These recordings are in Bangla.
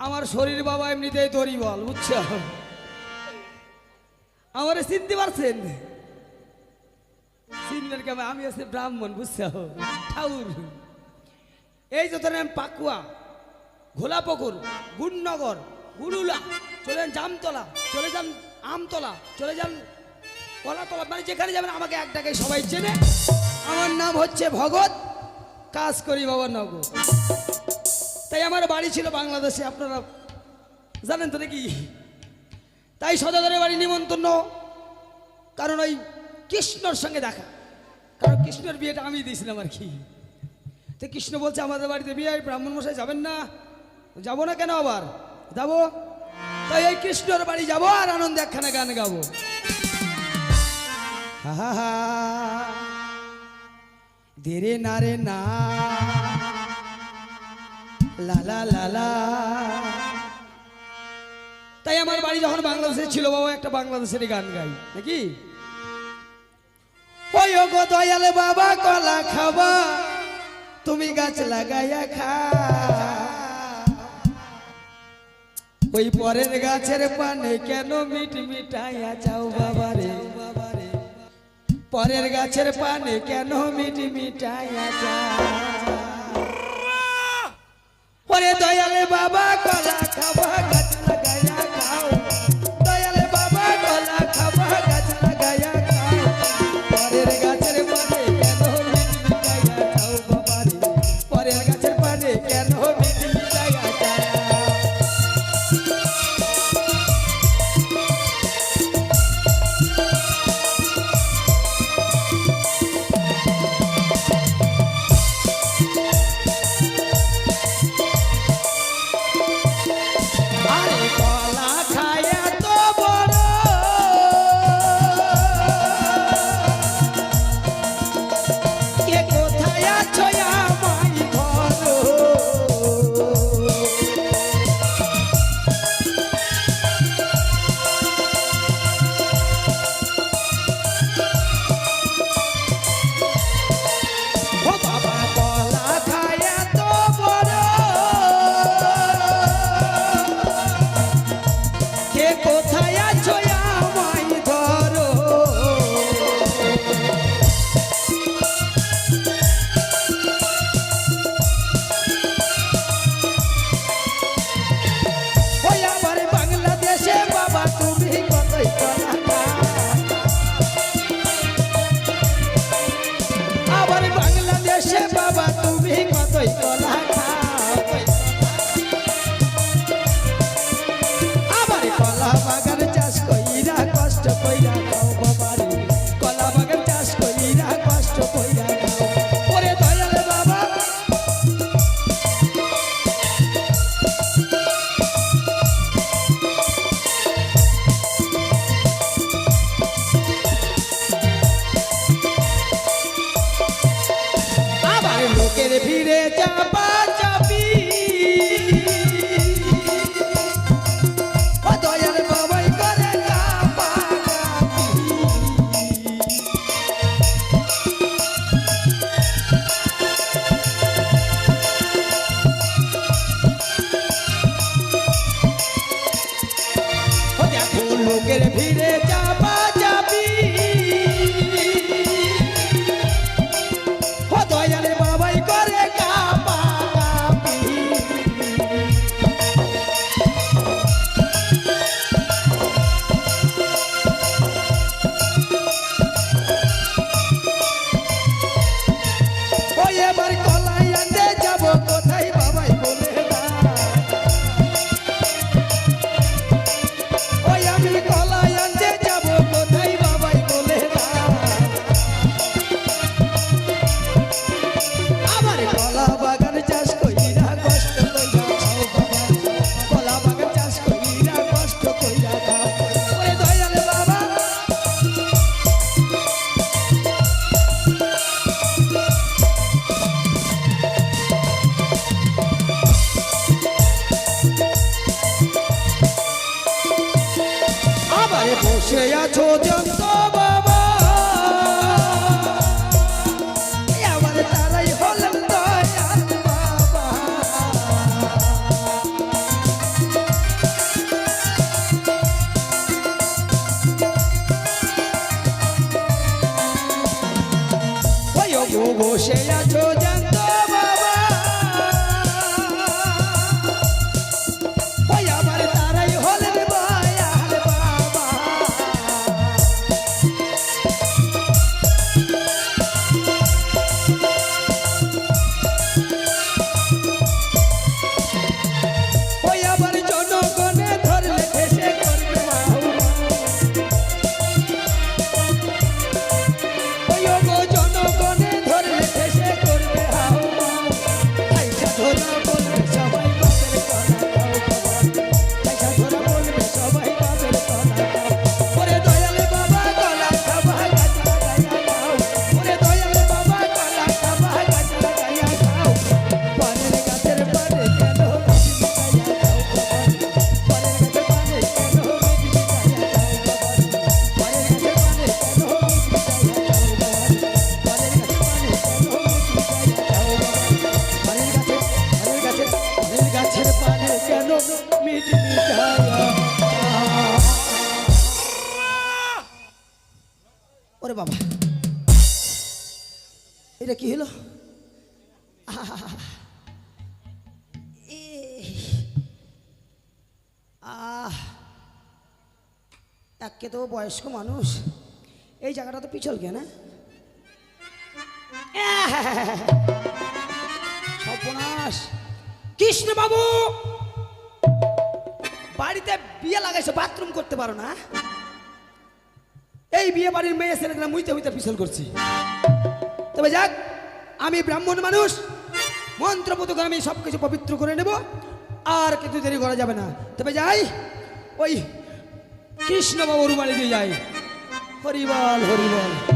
আমার শরীর বাবা এমনিতেই তরি বল বুঝছ? আমার চিনতে পারছেন? কেমন আমি হচ্ছে ব্রাহ্মণ, বুঝছ? ঠাউর এই যে ধরেন পাকুয়া, ঘোলাপুকুর, গুণনগর গুরুলা চলে যান জামতলা, চলে যান আমতলা, চলে যান কলাতলা মানে যেখানে যাবেন আমাকে এক ডাকে সবাই চেনে। আমার নাম হচ্ছে ভগত কাজ করি বাবা নগর। তাই আমার বাড়ি ছিল বাংলাদেশে, আপনারা জানেন তো নাকি? তাই সদাগরের বাড়ি নিমন্ত্রণ, কারণ ওই কৃষ্ণর সঙ্গে দেখা। কারণ কৃষ্ণর বিয়েটা আমি দিয়েছিলাম আর কি। তো কৃষ্ণ বলছে, আমাদের বাড়িতে বিয়ে ব্রাহ্মণ মশাই যাবেন না। যাব না কেন আবার? যাব? তাই এই কৃষ্ণর বাড়ি যাব আর আনন্দে একখানা গান গাবো। হা হা হা। দেরে না রে না। লা লা লা লা। তাই আমার বাড়ি যখন বাংলাদেশে ছিল, বাবা একটা বাংলাদেশের গান গাই, নাকি? ওই গো দয়ালে বাবা, কলা খাবা, তুমি গাছ লাগাইয়া খা। ওই পরের গাছের পানে কেন মিট মিটাইয়া যাও বাবা রে? পরের গাছের পানে কেন মিট মিটাইয়া যাও? ওরে দয়ালে বাবা কলা খাবা আবার বসে আছো যন্ত বাবা আমার আহ একে তো বয়স্ক মানুষ। এই জায়গাটা তো পিছল কে না? সর্বনাশ। কৃষ্ণ বাবু বাড়িতে বিয়ে লাগাইছে, বাথরুম করতে পারো না? এই বিয়ে বাড়ির মেয়ে ছেলেরা মুইতে মুইতে পিছল করছি। তবে যাক, আমি ব্রাহ্মণ মানুষ মন্ত্রপুত আমি সব কিছু পবিত্র করে নেব, আর কিন্তু দেরি করা যাবে না। তবে যাই, ওই কৃষ্ণ রুমালি বাড়িতে যাই। হরিবল হরিবল।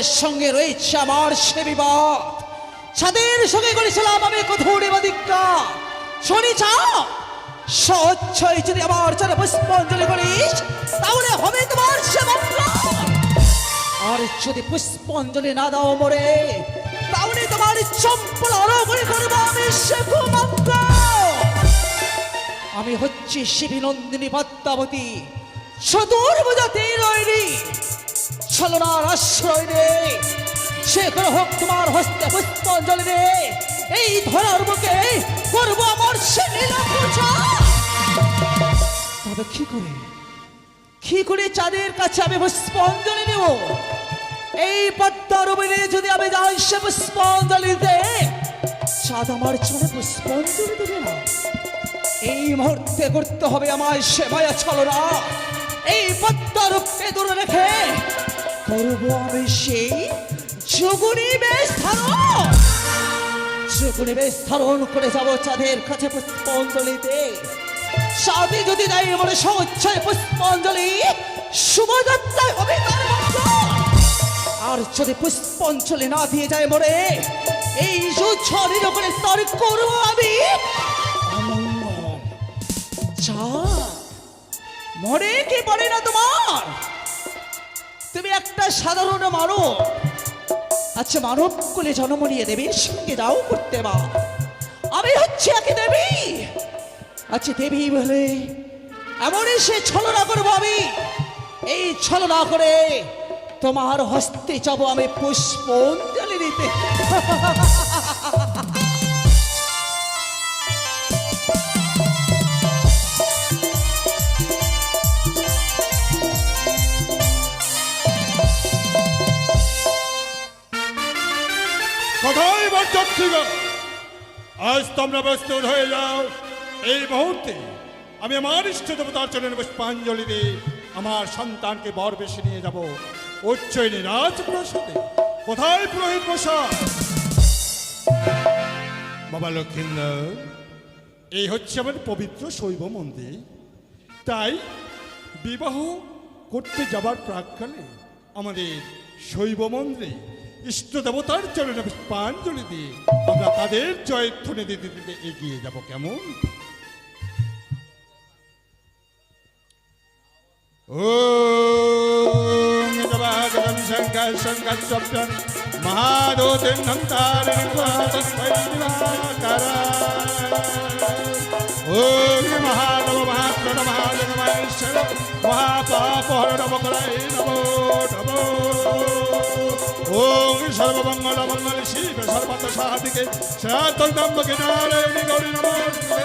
তারের সঙ্গে রয়েছে আমার সে বিবাদ ছাদের সঙ্গে করেছিলাম আমি কথুরে বাদিকা শনি চাও স্বচ্ছই যদি আমার চলে পুষ্পাঞ্জলি করিস, তাহলে হবে তোমার সে। আর যদি পুষ্পাঞ্জলি না দাও মরে, তাহলে তোমার চম্পল অরগরি করব আমি সে। আমি হচ্ছি শিবিনন্দিনী পদ্মাবতী। চতুর্ভুজাতে রয়নি ছলনার আশ্রয় রে সে হোক তোমার হস্তে পুষ্পাঞ্জলি রে এই ধরার বুকে করব আমার সে তবে কি করে? কি করে চাঁদের কাছে আমি পুষ্পাঞ্জলি নেব? এই পদ্মার উপরে যদি আমি যাই সে পুষ্পাঞ্জলিতে চাঁদ আমার চলে পুষ্পাঞ্জলি দেবে না। এই মুহূর্তে করতে হবে আমায় সেবায় ছলনা। এই পদ্মারূপকে দূরে রেখে করব আমি সেই বেশ ধারণ। বেশ ধারণ করে যাব চাঁদের কাছে পুষ্পাঞ্জলিতে। সাথে যদি পুষ্পাঞ্জলি, শুভযাত্রায় হবে তার আর যদি পুষ্পাঞ্জলি না দিয়ে যায় মরে, এই সুছরির ওপরে স্তর করব আমি। মরে কি বলে না তোমার? তুমি একটা সাধারণ মানব। আচ্ছা মানব কুলে জন্ম নিয়ে দেবীর সঙ্গে যাও করতে বা আমি হচ্ছে একে দেবী। আচ্ছা দেবী বলে, এমনই সে ছলনা করব আমি। এই ছলনা করে তোমার হস্তে যাব আমি পুষ্পঞ্জলি দিতে। কোথায় বরযাত্রীগণ আজ তোমরা প্রস্তুত হয়ে যাও। এই মুহূর্তে আমি আমার ইষ্ট দেবতার চরণে পুষ্পাঞ্জলি দিয়ে আমার সন্তানকে বর বেশি নিয়ে যাব। উচ্চৈনী রাজপ্রাসাদে। কোথায় পুরোহিত প্রসাদ বাবা লক্ষ্মীন্দর এই হচ্ছে আমার পবিত্র শৈব মন্দির। তাই বিবাহ করতে যাবার প্রাককালে আমাদের শৈব মন্দিরে ইষ্ট দেবতার চরণে পুষ্পাঞ্জলি দিয়ে আমরা তাদের জয়ধ্বনি দিতে দিতে এগিয়ে যাব কেমন? মহাপাপহর নমকলাই নমো নমো। ওম সর্বমঙ্গল মঙ্গল শিব সর্বত সাহাদিকে শ্রেয়াতল নাম্বকে নারায়ণী গৌরী নমস্তে।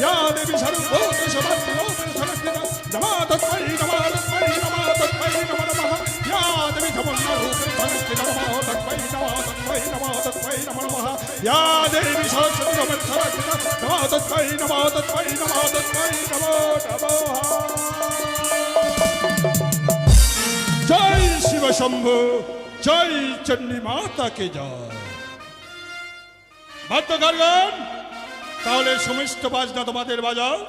ইয়া দেবী সর্বভূত সমাপ্তি রূপে সমাপ্তিতা নমা তৎময়ি নমা তৎময়ি নমা তৎময়ি নম। নমঃ ইয়া দেবী ধমন্ন রূপে সমাপ্তি নমঃ তৎময়ি নমা তৎময়ি নমা তৎময়ি নম নমঃ। ইয়া দেবী সরস্বতী রূপে সমাপ্তিতা নমা। তৎময়ি নমা তৎময়ি নমা। তৎময়ি নমো নমঃ। শম্ভু, জয় চণ্ডী মাতাকে জয়। বাদ্যকারগণ তাহলে সমস্ত বাজনা তোমাদের বাজাও।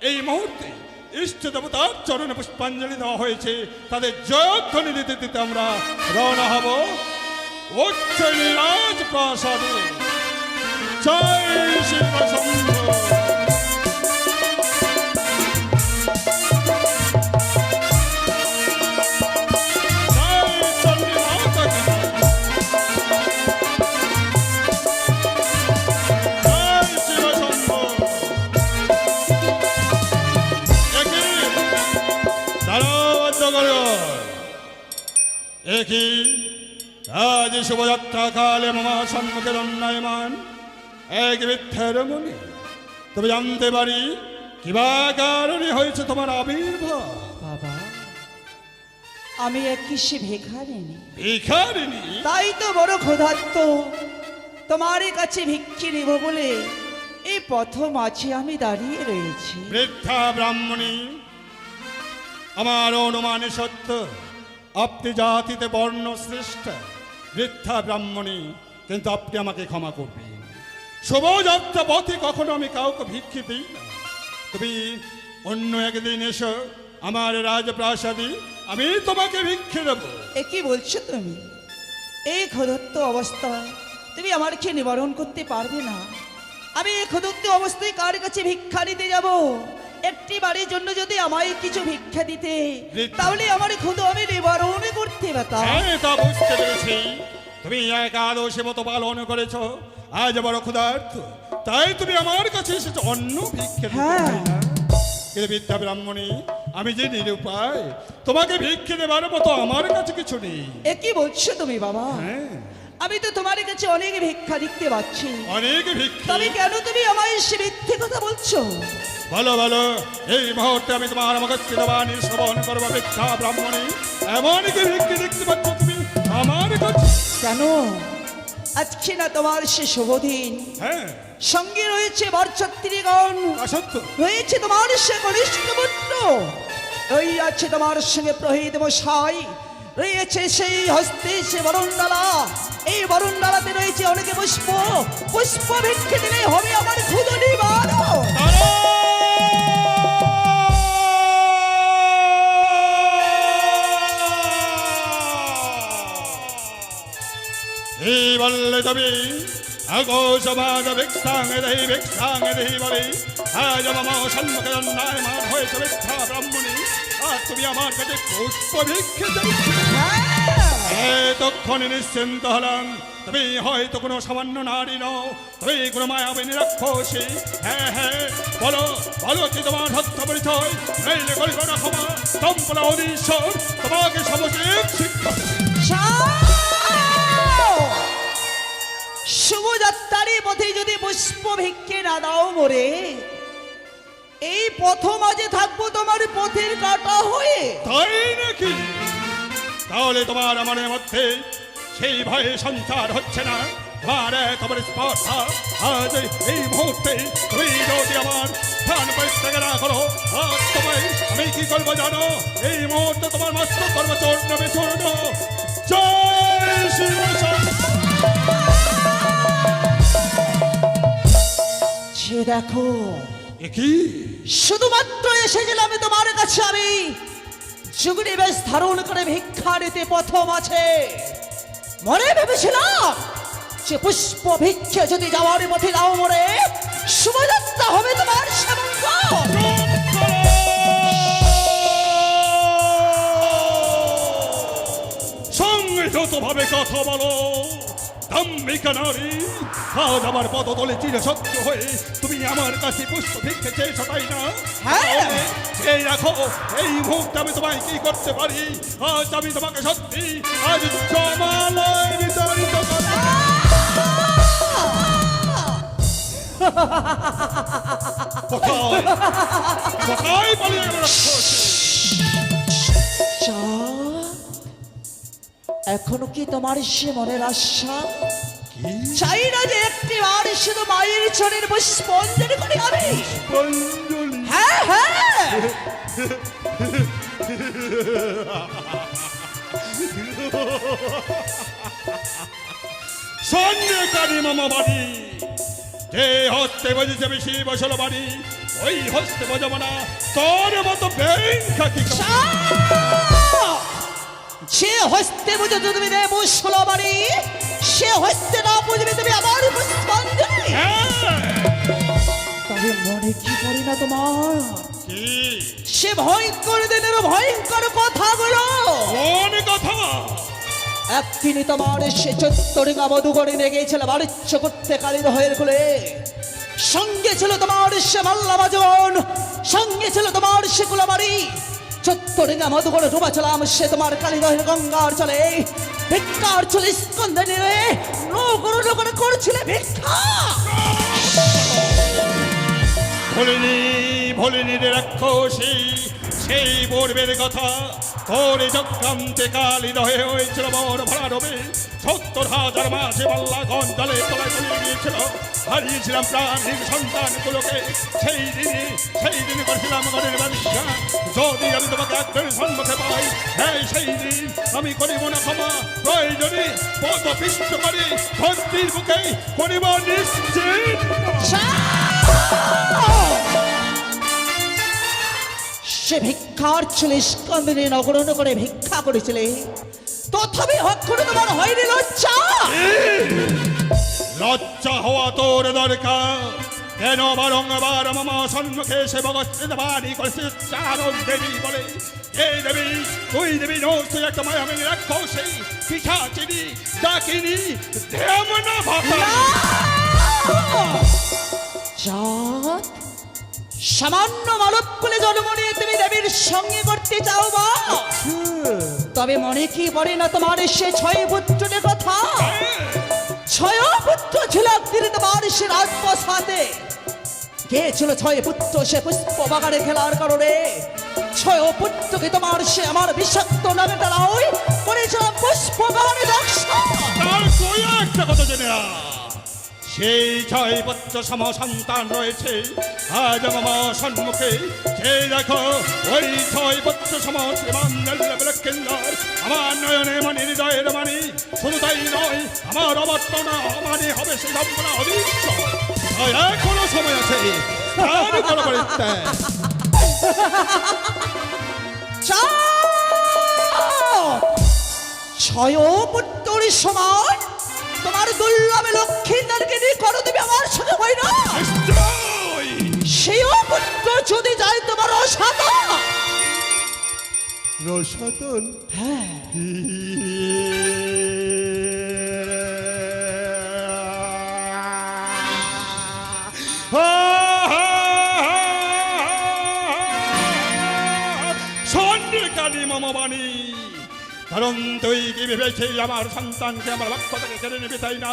এই মুহূর্তে ইষ্ট দেবতার চরণে পুষ্পাঞ্জলি দেওয়া হয়েছে। তাদের জয়ধ্বনি দিতে দিতে আমরা রওনা হব। উচ্চরাজ প্রাসাদে। জয় শিব শম্ভু। একই আজ শুভযাত্রা কালে মামা সম্মুখে দণ্ডায়মান এক বৃদ্ধের মনে। তবে জানতে পারি কিবা কারণে হয়েছে তোমার আবির্ভাব? বাবা আমি এক কিসে ভিখারিনি ভিখারিণী? তাই তো বড় ক্ষুধার্ত। তোমার কাছে ভিক্ষি নেব বলে এই প্রথম আছে আমি দাঁড়িয়ে রয়েছি। বৃদ্ধা ব্রাহ্মণী আমার অনুমানে সত্য। আপনি জাতিতে বর্ণ শ্রেষ্ঠ বৃদ্ধা ব্রাহ্মণী, কিন্তু আপনি আমাকে ক্ষমা করবেন। শুভযাত্রা পথে কখনো আমি কাউকে ভিক্ষি দিই না। তুমি অন্য একদিন এসো, আমার রাজপ্রাসাদে আমি তোমাকে ভিক্ষে দেবো। এ কি বলছো তুমি? এই ক্ষুধার্ত অবস্থায় তুমি আমার খেয়ে নিবারণ করতে পারবে না। আমি এই ক্ষুধার্ত অবস্থায় কার কাছে ভিক্ষা নিতে যাব? একটি বাড়ির জন্য যদি আমায় কিছু ভিক্ষা দিতে তাহলে আমার ক্ষুধা আমি নিবারণ করতে পারতাম। হ্যাঁ তা বুঝতে পেরেছি। তুমি একাদশী মতো পালন করেছ আজ বড় ক্ষুধার্থ তাই তুমি আমার কাছে এসেছ অন্য ভিক্ষে হ্যাঁ। কিন্তু বিদ্যা ব্রাহ্মণী আমি যে নিরুপায় তোমাকে ভিক্ষে দেবার মতো আমার কাছে কিছু নেই। এ কি বলছো তুমি বাবা? হ্যাঁ। আমি তো তোমার কাছে অনেক ভিক্ষা দেখতে পাচ্ছি অনেক ভিক্ষা। তবে কেন তুমি আমায় সে মিথ্যে কথা বলছো? ভালো ভালো এই মুহূর্তে আমি তোমার আমাকে বাণী শ্রবণ করব ভিক্ষা ব্রাহ্মণী। এমন কি ভিক্ষে দেখতে পাচ্ছ তুমি আমার কাছে। কেন? আজকে না তোমার সে শুভদিন হ্যাঁ। সঙ্গে রয়েছে বরযাত্রীগণ অসত্য। রয়েছে তোমার সে কনিষ্ঠ পুত্র। ওই আছে তোমার সঙ্গে প্রহিত মশাই। রয়েছে সেই হস্তে সে বরণডালা। এই বরণডালাতে রয়েছে অনেকে পুষ্প। পুষ্প ভিক্ষে দিলে হবে আমার ক্ষুদ নিবারণ দেহি ভিক্ষাং দেহি বলে। আজ মান হয়েছে ব্রাহ্মণী। আর তুমি আমার কাছে পুষ্প ভিক্ষে চাইছো এতক্ষণে নিশ্চিন্ত হলাম। তুমি হয়তো কোনো সামান্য নারী নও। তুমি কোনো মায়াবিনী রাক্ষসী হ্যাঁ হ্যাঁ বলো বলো কি তোমার সত্য পরিচয়? নইলে করিব না ক্ষমা তম্পলা অধীশ্বর তোমাকে সমচিত শিক্ষা। পুষ্প ভিক্ষে না দাও মোরে। এই প্রথম আজে থাকব তোমার পথের কাটা হয়ে। তাই নাকি? তাহলে তোমার মনের মধ্যে সেই ভয়ে সঞ্চার হচ্ছে না? তোমার আজ এই মুহূর্তে যদি আমার স্থান পরিত্যাগ না করো, আজ তোমায় আমি কি করব জানো? এই মুহূর্তে তোমার মস্তক করব চূর্ণ জয় শিব শম্ভু। সে দেখো কি? শুধুমাত্র এসেছিলাম তোমার কাছে আমি। যুগনি বেশ ধারণ করে ভিক্ষা নিতে প্রথম আছে। মনে ভেবেছিলাম যে পুষ্প ভিক্ষে যদি যাওয়ার পথে নাও মরে শুভযাত্রা হবে তোমার সেবঙ্গ সংযত ভাবে কথা বলো। নারী আজ আমার পদতলে চির সত্য হয়ে তুমি আমার কাছে পুষ্প ভিক্ষে চেয়েছো তাই না। হ্যাঁ। এই রাখো এই মুহূর্তে আমি তোমায় কি করতে পারি? আজ আমি তোমাকে সত্যি আজ জমালয় বিতাড়িত করব। কোথায়? কোথায় পালিয়ে গেল এখনও কি তোমার সে মনের আশা? চাই না যে একটি বার শুধু মায়ের চরের পুষ্পঞ্জলি করি আমি হ্যাঁ হ্যাঁ। সন্ধ্যে কানি মামা বাড়ি। যে হস্তে বজেছে বেশি বসল বাড়ি। ওই হস্তে বজাবো না তোর মতো বেঙ্কা কি সে! হস্তে বুঝে তুমি দেব ষোলো বাড়ি। সে হস্তে না বুঝবে তুমি পুষ্পাঞ্জলি হ্যাঁ, তবে মনে কি করি না তোমার? সে ভয়ঙ্কর দিনের ভয়ঙ্কর কথাগুলো। কোন কথা? একদিনই তোমার সে চত্বরিঙ্গা মধুগড়ে নিয়ে গিয়েছিল বাণিজ্য করতে কালির হয়ে খুলে সঙ্গে ছিল তোমার সে মাল্লা বাজন সঙ্গে ছিল তোমার সে কুলাবাড়ি। চত্বরিঙ্গা মধুগড়ে ডুবাছিলাম সে তোমার কালীদহের গঙ্গার চলে ভিক্ষার চলে স্কন্দনে রয়ে নগর নগর করছিলে ভিক্ষা। ভুলিনি ভুলিনি রে রাক্ষসী, সেই পূর্বের কথা তোর চক্রান্তে কালি দহে হয়েছিল বর ভরা সত্তর হাজার মাসে পাল্লা গঞ্জালে তলায় চলে গিয়েছিল হারিয়েছিলাম প্রাণীর সন্তানগুলোকে সেই দিনই সেই দিন করেছিলাম ঘরের ব্যবসা। যদি আমি তোমাকে একজন সম্মুখে পাই হ্যাঁ সেই দিন আমি করিব না ক্ষমা। প্রয়োজনে পদ পিষ্ট করে ভক্তির বুকে করিব নিশ্চিত। সে ভিক্ষার ছিল স্কন্দনে নগর করে ভিক্ষা করেছিলে। তথাপি হক্ষণে তোমার হয়নি লজ্জা? লজ্জা হওয়া তোর দরকার। কেন বারংবার মামা সম্মুখে সে বগস্ত্রিত বাড়ি করেছে? চারণ দেবী বলে। এই দেবী তুই দেবী নোস তুই একটা মায়ামিনী রাক্ষসী পিঠা চিনি ডাকিনি দেমনা ভাতা জাত সামান্য মানব কুলে জন্ম নিয়ে তুমি দেবীর সঙ্গে করতে চাও বা? তবে মনে কি পড়ে না তোমার সে ছয় পুত্রের কথা? ছয় পুত্র ছিল একদিন তোমার সে রাজপ্রসাদে। কে ছিল ছয় পুত্র সে পুষ্প বাগানে খেলার কারণে? ছয় পুত্রকে তোমার সে আমার বিষাক্ত নামে তারাই করেছিল পুষ্প বাগানে তার একটা কথা জেনে। সেই ছয় পুত্র সম সন্তান রয়েছে। আজ মামা সম্মুখে। যে দেখো, ওই ছয় পুত্র সম শ্রীমান কেন্দ্র আমার নয়নে মানে হৃদয়ের মানি। শুধু তাই নয়, আমার অবর্তনা মানে হবে সে সম্পূর্ণ অবিশ্ব এখনও সময় আছে! ছয় পুত্রের সমান তোমার দুর্লভে লক্ষ্মীদারকে নিয়ে করো তুমি আমার সাথে হয় না। সেও পুত্র যদি যায় তোমার অসাধন রসাতন? হ্যাঁ। সন্ধ্যেকালী কারণ তুই কি ভেবেছি আমার সন্তানকে আমার বাক্য থেকে কেড়ে নেবে তাই না?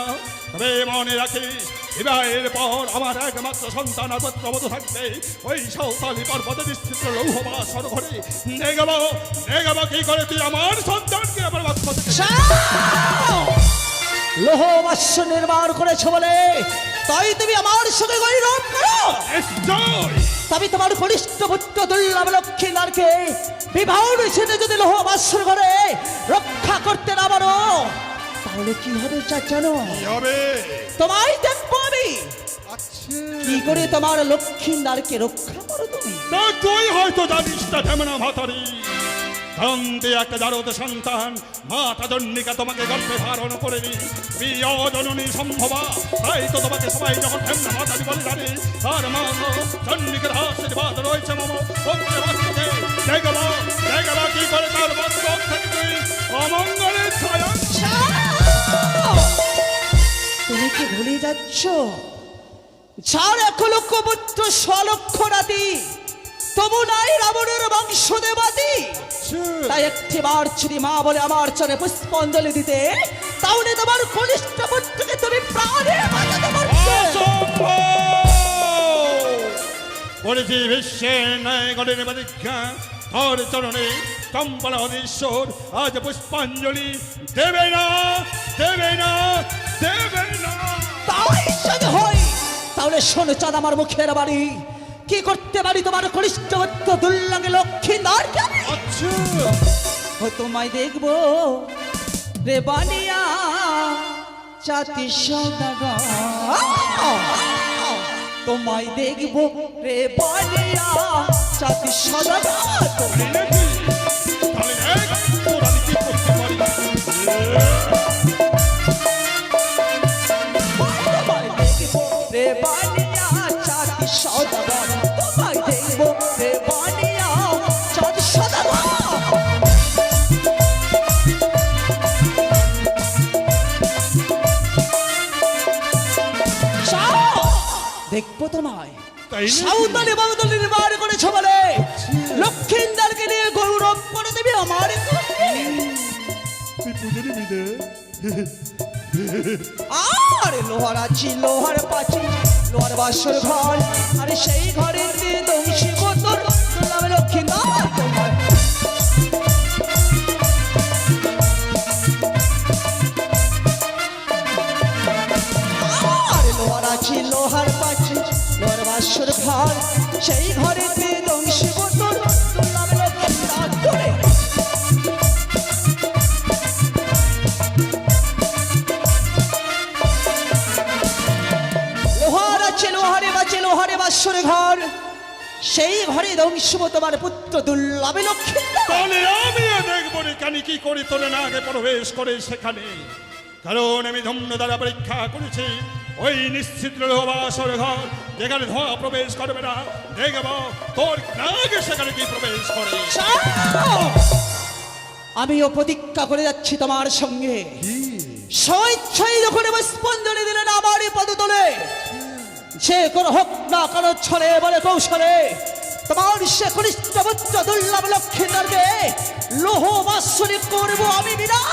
তবে মনে রাখিস বিবাহের পর আমার একমাত্র সন্তান আর পুত্রবধূ থাকবে। ওই সৌতালি পর্বতে বিস্তৃত লৌহবাসর ঘরে নেগাবো নেগাবো কি করে তুই আমার সন্তানকে আমার বাক্য থেকে? লোহ বাস্য নির্মাণ করেছ বলে তাই তুমি আমার সঙ্গে গৈরব করো। তবে তোমার কনিষ্ঠ পুত্র দুর্লভ লক্ষ্মীদারকে বিবাহ ছেড়ে যদি লোহ বাস্যর ঘরে রক্ষা করতে না পারো তাহলে কি হবে চা জানো? কি হবে? তোমায় দেখব আমি। আচ্ছা। কি করে তোমার লক্ষ্মীন্দারকে রক্ষা করো তুমি? তুই হয়তো জানিস না ভাতারি। তুই একটা জারদ সন্তান, মাতা জন্নিকা তোমাকে গর্ভে ধারণ করেনি। প্রিয় জননী সম্ভবা, তাই তো তোমাকে সবাই যখন ঢেমনা ভাতারি বলে জানি তার মা জন্নিকের আশীর্বাদ রয়েছে মম। দেখব দেখব কি করে তার অমঙ্গলের তুমি কি ভুলে যাচ্ছ? যার এক লক্ষ পুত্র স্বলক্ষ রাতি তবু নাই রাবণের বংশ দেবাতি তাই একটি বার যদি মা বলে আমার চরে পুষ্পাঞ্জলি দিতে তাহলে তোমার কনিষ্ঠ পুত্রকে তুমি প্রাণে বাঁচাতে পারবে। করেছি বিশ্বের ন্যায় গণের চরণে অধীশ্বর আজ পুষ্পাঞ্জলি দেবে না দেবে না দেবে না। তাই হয় তাহলে শোনো চাঁদ আমার মুখের বাড়ি কি করতে পারি তোমার কনিষ্ঠ দুর্লঙ্গে লক্ষ্মীদার আচ্ছা। তোমায় দেখব রে বানিয়া চাতি সদাগা তোমায় দেখব রে বানিয়া চাতি সদাগা দেখব তোমায় সাঁওতালি বাউতালি বার করেছ বলে। লক্ষ্মীন্দারকে নিয়ে গৌরব করে দেবে আমার আর লোহার আছি লোহার পাচি লোহার বাসর ঘর। আরে সেই ঘরে দংশী বোতল বাসর ঘর, সেই ঘরে দংশী লক্ষ্মীন্দার করে বাসরে ঘর। সেই ঘরে ধ্বংসব তোমার পুত্র দুর্লভে লক্ষ্মী। তাহলে আমিও দেখব কানি কি করে তোরে না আগে প্রবেশ করে সেখানে। কারণ আমি ধন্য দ্বারা পরীক্ষা করেছি। ওই নিশ্চিত বাসর ঘর যেখানে ধোঁয়া প্রবেশ করবে না। দেখব তোর নাগে সেখানে কি প্রবেশ করে। আমিও প্রতিজ্ঞা করে যাচ্ছি তোমার সঙ্গে। স্বেচ্ছাই যখন এবার স্পন্দনে দিলেন আমার পদতলে। সে কোন হোক না কোন ছলে বলে কৌশলে। তোমার সে কনিষ্ঠ পুত্র দুর্লভ লক্ষ্মীদারকে লোহ বাসনে করব আমি বিনাশ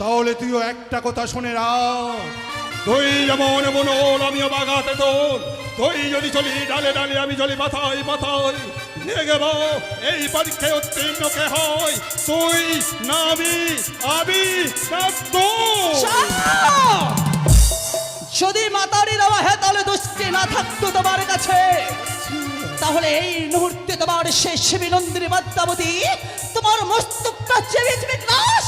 তাহলে তুইও একটা কথা শুনে রাখ। তুই যেমন মনোল আমিও বাগাতে তোর। তুই যদি চলি ডালে ডালে, আমি চলি মাথায় মাথায়। নিয়ে এই পরীক্ষায় উত্তীর্ণ কে হয়? তুই না আমি যদি মাতারি দেওয়া হয়, তাহলে দোষটি না থাকতো তোমার কাছে। তাহলে এই মুহূর্তে তোমার শেষ শিবিনন্দিনী পদ্মাবতী তোমার মস্তকটা চেপে চেপে নাশ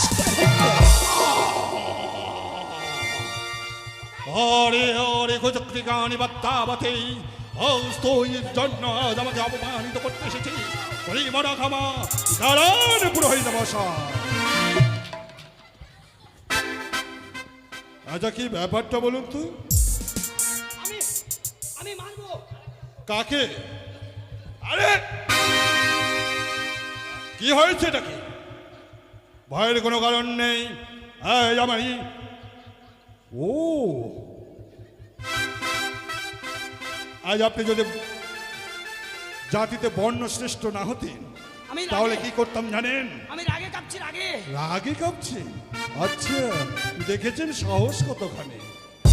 ওরে ওরে কুযুক্তি গানি বাত্তাবতে তুই জন্য আজ আমাকে অপমানিত করতে এসেছিস তুই মরা খামা দাঁড়ান পুরোহিত বসা আচ্ছা কি ব্যাপারটা বলুন তো? আমি আমি কাকে? আরে! কি হয়েছে এটা কি? ভয়ের কোনো কারণ নেই। এই আমারই ও। আজ আপনি যদি জাতিতে বর্ণ শ্রেষ্ঠ না হতেন তাহলে কি করতাম জানেন? আমি রাগে কাঁপছি রাগে। রাগে কাঁপছে? আচ্ছা দেখেছেন সাহস কতখানি?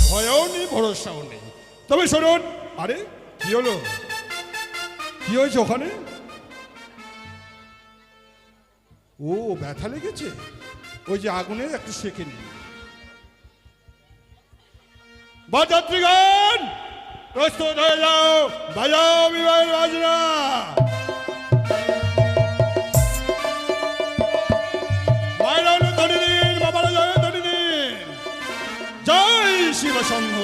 ভয়ও নেই ভরসাও নেই। তবে শুনুন আরে কি হলো? কি হয়েছে ওখানে? ও ব্যথা লেগেছে? ওই যে আগুনে একটু সেকে নিন। বাজাত্রীগণ প্রস্তুত হয়ে যাও। বাজাও বিবাহের বাজনা। মায়েরা ধনী দিন, বাবারা জয় ধনী জয় সংঘ